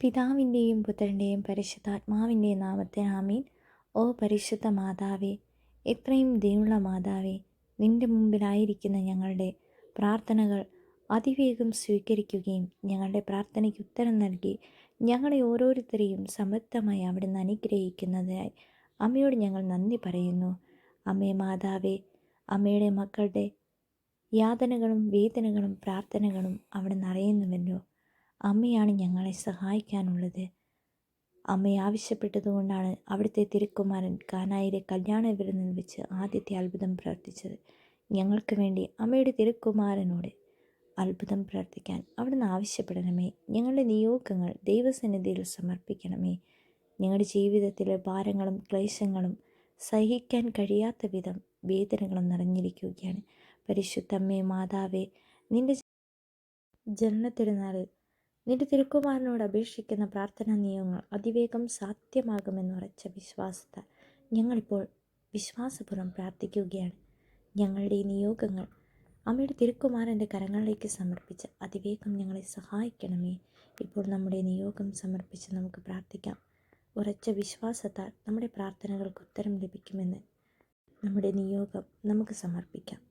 പിതാവിന്റെയും പുത്രന്റെയും പരിശുദ്ധാത്മാവിന്റെയും നാമത്തെ ആമീൻ. ഓ പരിശുദ്ധ മാതാവേ എത്രയും ദയുള്ള മാതാവേ നിന്റെ മുമ്പിലായിരിക്കുന്ന ഞങ്ങളുടെ പ്രാർത്ഥനകൾ അതിവേഗം സ്വീകരിക്കുകയും ഞങ്ങളുടെ പ്രാർത്ഥനയ്ക്ക് ഉത്തരം നൽകി ഞങ്ങളെ ഓരോരുത്തരെയും സമൃദ്ധമായി അവിടുന്ന് അനുഗ്രഹിക്കുന്നതിനായി അമ്മയോട് ഞങ്ങൾ നന്ദി പറയുന്നു. അമ്മേ മാതാവേ അമ്മയുടെ മക്കളുടെ യാതനകളും വേദനകളും പ്രാർത്ഥനകളും അവിടുന്ന് അറിയുന്നുവല്ലോ. അമ്മയാണ് ഞങ്ങളെ സഹായിക്കാനുള്ളത്. അമ്മയെ ആവശ്യപ്പെട്ടതുകൊണ്ടാണ് അവിടുത്തെ തിരുക്കുമാരൻ കാനായിലെ കല്യാണ വിരുന്നിൽ വെച്ച് ആദ്യത്തെ അത്ഭുതം പ്രവർത്തിച്ചത് ഞങ്ങൾക്ക് വേണ്ടി അമ്മയുടെ തിരുക്കുമാരനോട് അത്ഭുതം പ്രാർത്ഥിക്കാൻ അവിടുന്ന് ആവശ്യപ്പെടണമേ. ഞങ്ങളുടെ നിയോഗങ്ങൾ ദൈവസന്നിധിയിൽ സമർപ്പിക്കണമേ. ഞങ്ങളുടെ ജീവിതത്തിലെ ഭാരങ്ങളും ക്ലേശങ്ങളും സഹിക്കാൻ കഴിയാത്ത വിധം വേദനകളും നിറഞ്ഞിരിക്കുകയാണ്. പരിശുദ്ധമ്മേ മാതാവേ നിന്റെ ജനനത്തിരുന്നാളിൽ നിന്റെ തിരുക്കുമാരനോട് അപേക്ഷിക്കുന്ന പ്രാർത്ഥനാ നിയമങ്ങൾ അതിവേഗം സാധ്യമാകുമെന്ന് ഉറച്ച വിശ്വാസത്താൽ ഞങ്ങളിപ്പോൾ വിശ്വാസപൂർവം പ്രാർത്ഥിക്കുകയാണ്. ഞങ്ങളുടെ നിയോഗങ്ങൾ അമ്മയുടെ തിരുക്കുമാരന്റെ കരങ്ങളിലേക്ക് സമർപ്പിച്ച് അതിവേഗം ഞങ്ങളെ സഹായിക്കണമേ. ഇപ്പോൾ നമ്മുടെ നിയോഗം സമർപ്പിച്ച് നമുക്ക് പ്രാർത്ഥിക്കാം. ഉറച്ച വിശ്വാസത്താൽ നമ്മുടെ പ്രാർത്ഥനകൾക്ക് ഉത്തരം ലഭിക്കുമെന്ന് നമ്മുടെ നിയോഗം നമുക്ക് സമർപ്പിക്കാം.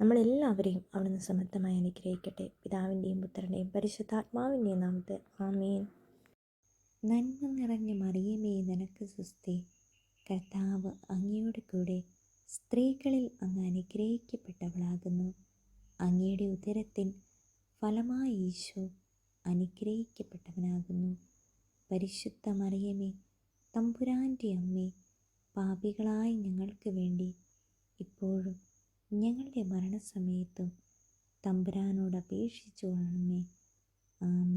നമ്മളെല്ലാവരെയും അവിടുന്ന് സമൃദ്ധമായി അനുഗ്രഹിക്കട്ടെ. പിതാവിന്റെയും പുത്രന്റെയും പരിശുദ്ധാത്മാവിന്റെയും നാമത്തിൽ. ആമേൻ. നന്മ നിറഞ്ഞ മറിയമേ നിനക്ക് സുസ്തി കർത്താവ് അങ്ങയുടെ കൂടെ സ്ത്രീകളിൽ അങ്ങ് അനുഗ്രഹിക്കപ്പെട്ടവളാകുന്നു. അങ്ങയുടെ ഉദരത്തിൻ ഫലമായി ഈശോ അനുഗ്രഹിക്കപ്പെട്ടവനാകുന്നു. പരിശുദ്ധ മറിയമേ തമ്പുരാന്റെ അമ്മേ പാപികളായ ഞങ്ങൾക്ക് വേണ്ടി ഇപ്പോഴും ഞങ്ങളുടെ മരണസമയത്തും തമ്പുരാനോട് അപേക്ഷിച്ചു കൊള്ളണമേ. ആമേൻ.